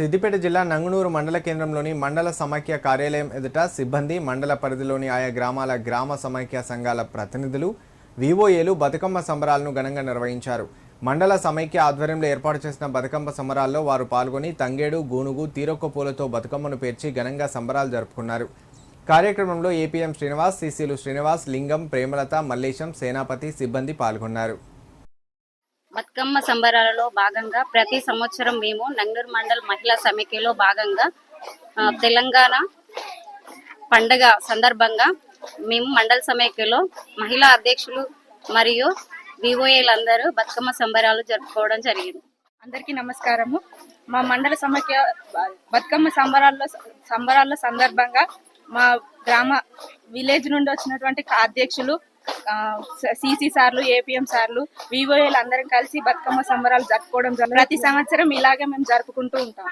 సిద్దిపేట జిల్లా నంగునూరు మండల కేంద్రంలోని మండల సమాఖ్య కార్యాలయం ఎదుట సిబ్బంది మండల పరిధిలోని ఆయా గ్రామాల గ్రామ సమాఖ్య సంఘాల ప్రతినిధులు వివోఏలు బతుకమ్మ సంబరాలను ఘనంగా నిర్వహించారు. మండల సమైక్య ఆధ్వర్యంలో ఏర్పాటు చేసిన బతుకమ్మ సంబరాల్లో వారు పాల్గొని తంగేడు గూనుగు తీరొక్క పూలతో బతుకమ్మను పేర్చి ఘనంగా సంబరాలు జరుపుకున్నారు. కార్యక్రమంలో ఏపీఎం శ్రీనివాస్ సిసిలు శ్రీనివాస్ లింగం ప్రేమలత మల్లేశం సేనాపతి సిబ్బంది పాల్గొన్నారు. బతుకమ్మ సంబరాలలో భాగంగా ప్రతి సంవత్సరం మేము నంగూరు మండల్ మహిళా సమైక్యలో భాగంగా తెలంగాణ పండగ సందర్భంగా మేము మండల సమైక్యలో మహిళా అధ్యక్షులు మరియు వివోఏలందరూ బతుకమ్మ సంబరాలు జరుపుకోవడం జరిగింది. అందరికీ నమస్కారము. మా మండల సమైక్య బతుకమ్మ సంబరాల్లో సంబరాల సందర్భంగా మా గ్రామ విలేజ్ నుండి వచ్చినటువంటి అధ్యక్షులు సిసి సార్లు ఏపీఎం సార్లు వివోఏలు అందరం కలిసి బతుకమ్మ సంబరాలు జరుపుకోవడం ప్రతి సంవత్సరం ఇలాగే మేము జరుపుకుంటూ ఉంటాం.